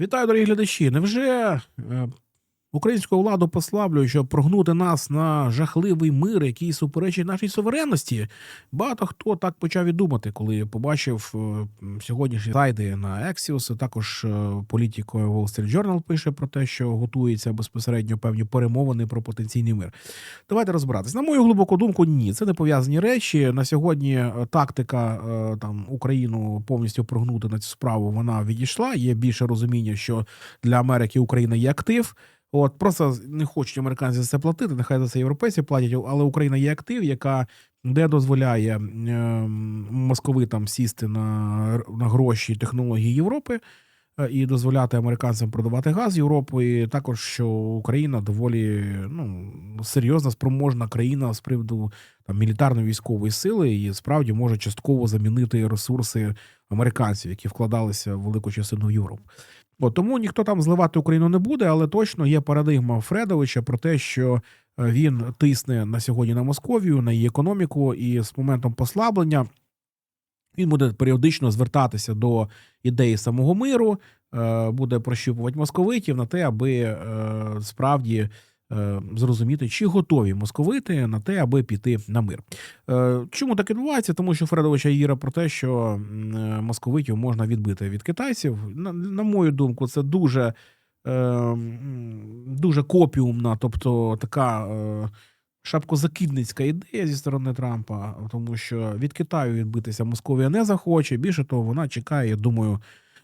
Вітаю, дорогі глядачі. Невже е, українську владу послаблює, щоб прогнути нас на жахливий мир, який суперечить нашій суверенності? Багато хто так почав і думати, коли побачив е, сьогоднішні сайти на Axios, також е, політико Wall Street Journal пише про те, що готуються безпосередньо певні перемовини про потенційний мир. Давайте розбиратись. На мою глибоку думку, ні, це не пов'язані речі. На сьогодні е, тактика там Україну повністю прогнути на цю справу вона відійшла. Є більше розуміння, що для Америки Україна є актив. От просто не хочуть американці за це платити. Нехай за це європейці платять, але Україна є актив, яка де дозволяє е, московитам сісти на, на гроші технології Європи е, і дозволяти американцям продавати газ Європу. І також що Україна доволі ну серйозна спроможна країна з приводу там мілітарної військової сили, і справді може частково замінити ресурси американців, які вкладалися в велику частину в. От, тому ніхто там зливати Україну не буде, але точно є парадигма Фредовича про те, що е, він тисне на сьогодні на Московію, на її економіку, і з моментом послаблення він буде періодично звертатися до ідеї самого миру, е, буде прощупувати московитів на те, аби е, справді зрозуміти, чи готові московити на те, аби піти на мир. Е, Чому так відбувається? Тому що Фредовича віра про те, що е, московитів можна відбити від китайців. На, на мою думку, це дуже, е, дуже копіумна, тобто така. Е, Шапкозакидницька ідея зі сторони Трампа, тому що від Китаю відбитися Московія не захоче. Більше того, вона чекає, я думаю,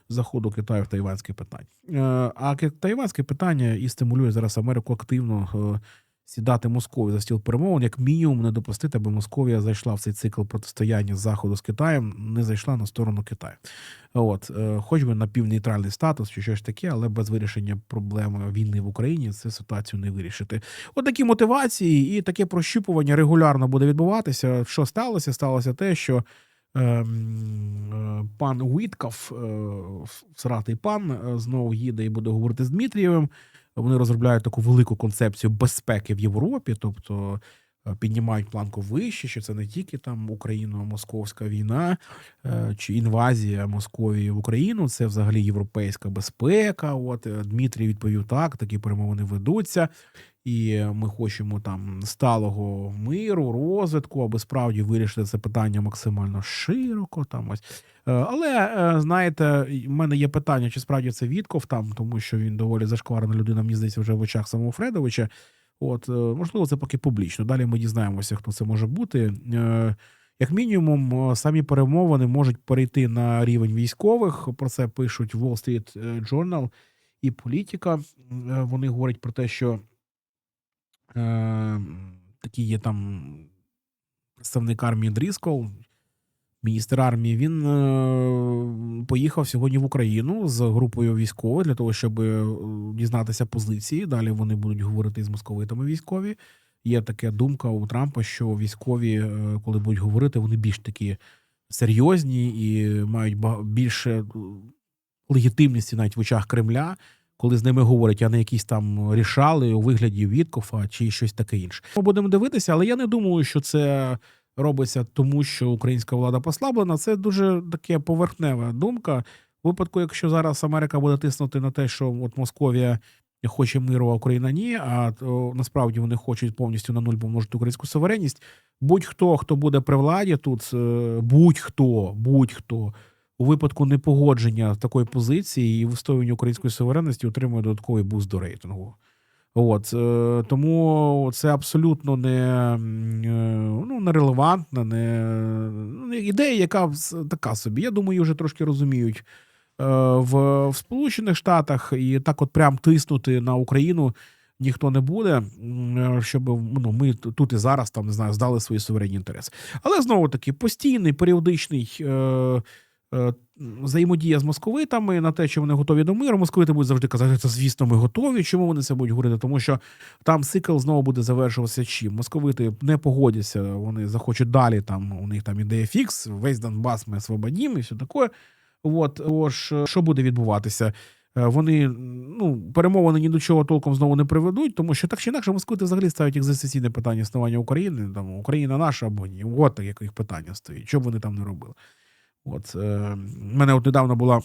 заходу Китаю в тайванське питання. Е, А тайванське питання і стимулює зараз Америку активно е, сідати Москові за стіл перемовин, як мінімум, не допустити, аби Московія зайшла в цей цикл протистояння заходу з Китаєм, не зайшла на сторону Китаю. От, е, хоч би на півнейтральний статус чи щось таке, але без вирішення проблеми війни в Україні це ситуацію не вирішити. От такі мотивації і таке прощупування регулярно буде відбуватися. Що сталося? Сталося те, що пан Уітков, е, сратий пан, е, знову їде і буде говорити з Дмитрієвим. Вони розробляють таку велику концепцію безпеки в Європі, тобто е, піднімають планку вище, що це не тільки там Україно-московська війна е, чи інвазія Московії в Україну, це взагалі європейська безпека. От е, Дмитрій відповів так, такі перемовини ведуться, і ми хочемо там сталого миру, розвитку, аби справді вирішити це питання максимально широко. Там ось. Е, Але е, знаєте, в мене є питання, чи справді це Вітков там, тому що він доволі зашкварена людина, мені здається, вже в очах самого Фредовича. От, е, можливо, це поки публічно. Далі ми дізнаємося, хто це може бути. Е, Як мінімум, е, самі перемовини можуть перейти на рівень військових. Про це пишуть Wall Street Journal і політика. Е, Вони говорять про те, що такі є там представник армії Дріскол, міністр армії. Він е, поїхав сьогодні в Україну з групою військових для того, щоб е, дізнатися позиції. Далі вони будуть говорити з московитами військові. Є така думка у Трампа, що військові, е, коли будуть говорити, вони більш такі серйозні і мають більше легітимності навіть в очах Кремля, коли з ними говорять, а не якісь там рішали у вигляді Віткофа чи щось таке інше. Ми будемо дивитися, але я не думаю, що це робиться тому, що українська влада послаблена. Це дуже таке поверхнева думка. У випадку, якщо зараз Америка буде тиснути на те, що от Московія хоче миру, а Україна ні, а то, насправді вони хочуть повністю на нуль помножити українську суверенність. Будь-хто, хто буде при владі тут, е, будь-хто, будь-хто у випадку непогодження такої позиції і вистоювання української суверенності отримує додатковий буст до рейтингу. От е, тому це абсолютно не, е, ну, нерелевантна, не, ну, ідея, яка така собі. Я думаю, вже трошки розуміють е, в, в Сполучених Штатах, і так, от прям тиснути на Україну ніхто не буде, щоб ну, ми тут і зараз там не знаю, здали свої суверенні інтереси. Але знову таки постійний періодичний. Взаємодія з московитами на те, що вони готові до миру. Московити будуть завжди казати, це звісно, ми готові. Чому вони це будуть говорити? Тому що там цикл знову буде завершуватися чим. Московити не погодяться, вони захочуть далі. Там у них там ідея фікс, весь Донбас ми освободім і все таке. От, ож, що буде відбуватися? Е, Вони ну перемовини ні до чого толком знову не приведуть, тому що так чи інакше московити взагалі ставлять екзистенційне питання існування України. Там Україна наша або ні. От як їх питання стоїть. Що б вони там не робили? От е, мене от недавно була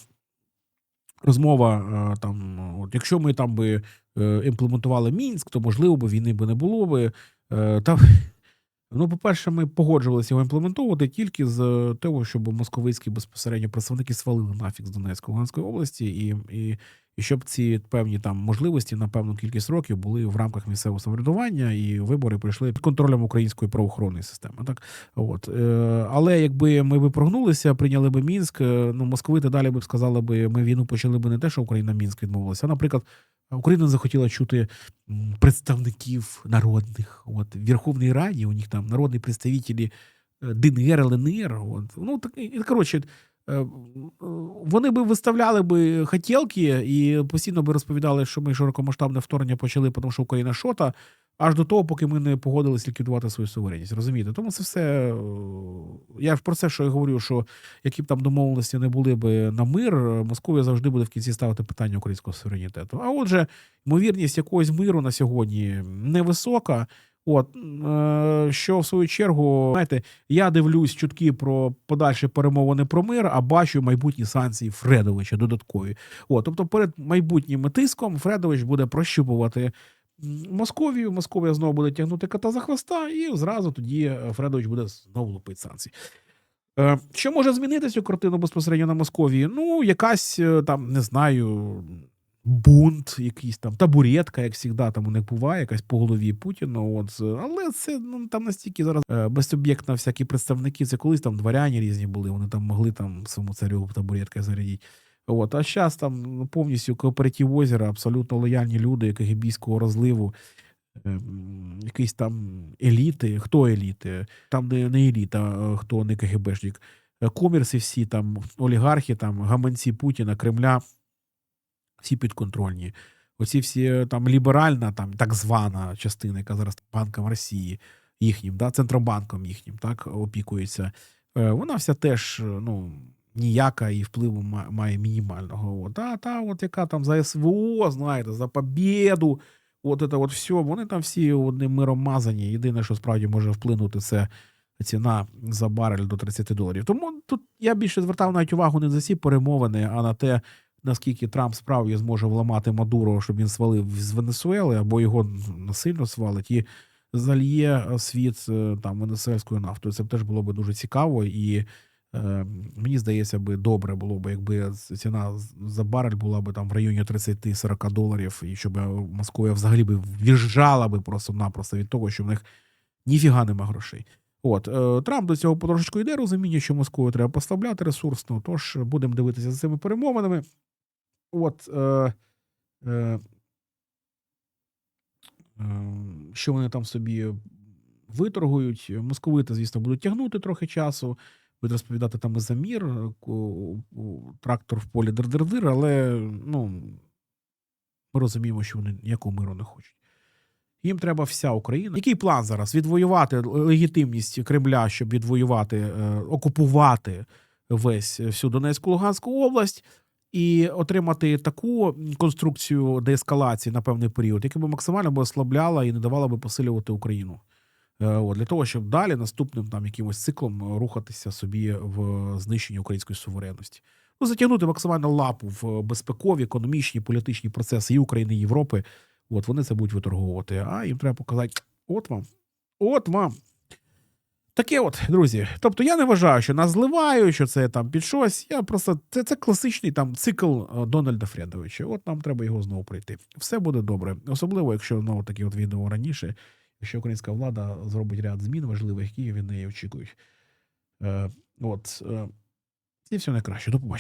розмова е, там, от, якщо ми там би е, імплементували Мінськ, то можливо би війни би не було би. Е, Та, ну, по-перше, ми погоджувалися його імплементувати тільки з того, щоб московицькі безпосередньо представники свалили нафік з Донецької Луганської області, і, і, і щоб ці певні там можливості на певну кількість років були в рамках місцевого самоврядування, і вибори прийшли під контролем української правоохоронної системи. Так от е, але якби ми би прогнулися, прийняли би Мінськ, е, ну московити далі б сказали би, ми війну почали би не те, що Україна Мінськ відмовилася, наприклад. Україна захотіла чути представників народних. От в Верховній Раді у них там народні представителі е, ДНР, ЛНР. От. Ну так і коротше, вони би виставляли би хотілки і постійно би розповідали, що ми широкомасштабне вторгнення почали, тому що Україна шота, аж до того, поки ми не погодились ліквідувати свою суверенність. Розумієте? Тому це все. е, Я ж про це, що я говорю, що які б там домовленості не були би на мир, Московія завжди буде в кінці ставити питання українського суверенітету. А отже, ймовірність якогось миру на сьогодні невисока. От е, що в свою чергу, знаєте, я дивлюсь чутки про подальші перемовини про мир, а бачу майбутні санкції Фредовича додаткові. От, тобто, перед майбутнім тиском Фредович буде прощупувати Московію. Московія знову буде тягнути кота за хвоста, і зразу тоді Фредович буде знову лупити санкції. Е, Що може змінити цю картину безпосередньо на Московії? Ну, якась е, там, не знаю, бунт, якийсь там табуретка, як завжди, там у них буває, якась по голові Путіна. От. Але це ну, там настільки зараз е, безсуб'єктно всякі представники, це колись там дворяні різні були, вони там могли там своєму царю табуреткою зарядити. От, а зараз там ну, повністю кооператив озера, абсолютно лояльні люди КГБійського розливу, ем, якісь там еліти. Хто еліти? Там не, не еліта, хто не КГБшник. Е, Комірси всі там, олігархи, там, гаманці Путіна, Кремля, всі підконтрольні. Оці всі е, там ліберальна, там так звана частина, яка зараз банком Росії, їхнім, да, центробанком їхнім, так опікується. Е, Вона вся теж е, ну, ніяка і впливу має мінімального. От, а та, от яка там за СВО, знаєте, за побєду, от це от все, вони там всі одним миром мазані. Єдине, що справді може вплинути, це ціна за барель до 30 доларів. Тому тут я більше звертав навіть увагу не за ці перемовини, а на те, наскільки Трамп справді зможе вламати Мадуро, щоб він свалив з Венесуели, або його насильно свалить, і зальє світ е, там венесуельською нафтою. Це б теж було б дуже цікаво, і е, мені здається, би добре було б, якби ціна за барель була б там в районі 30-40 доларів, і щоб Московія взагалі би в'їжджала би просто-напросто від того, що в них ніфіга нема грошей. От е, Трамп до цього потрошечку йде, розуміння, що Москву треба поставляти ресурсно. Тож будемо дивитися за цими перемовинами. От е, е, е, що вони там собі виторгують. Московити, звісно, будуть тягнути трохи часу, будуть розповідати там і за мір, е, трактор в полі дир-дир-дир, але ну, ми розуміємо, що вони ніякого миру не хочуть. Їм треба вся Україна. Який план зараз? Відвоювати легітимність Кремля, щоб відвоювати, е, окупувати весь всю Донецьку Луганську область і отримати таку конструкцію деескалації на певний період, яка би максимально би ослабляла і не давала би посилювати Україну. Е, От, для того, щоб далі наступним там якимось циклом рухатися собі в знищенні української суверенності. Ну, затягнути максимально лапу в безпекові, економічні, політичні процеси і України, і Європи. От вони це будуть виторговувати. А їм треба показати: от вам, от вам. Таке от, друзі. Тобто я не вважаю, що нас зливають, що це там під щось. Я просто це, це класичний там цикл е, Дональда Фредовича. От нам треба його знову пройти. Все буде добре. Особливо, якщо знову такі от відео раніше, якщо українська влада зробить ряд змін важливих, які від неї очікують. Е, от, е, і все найкраще. До побачення.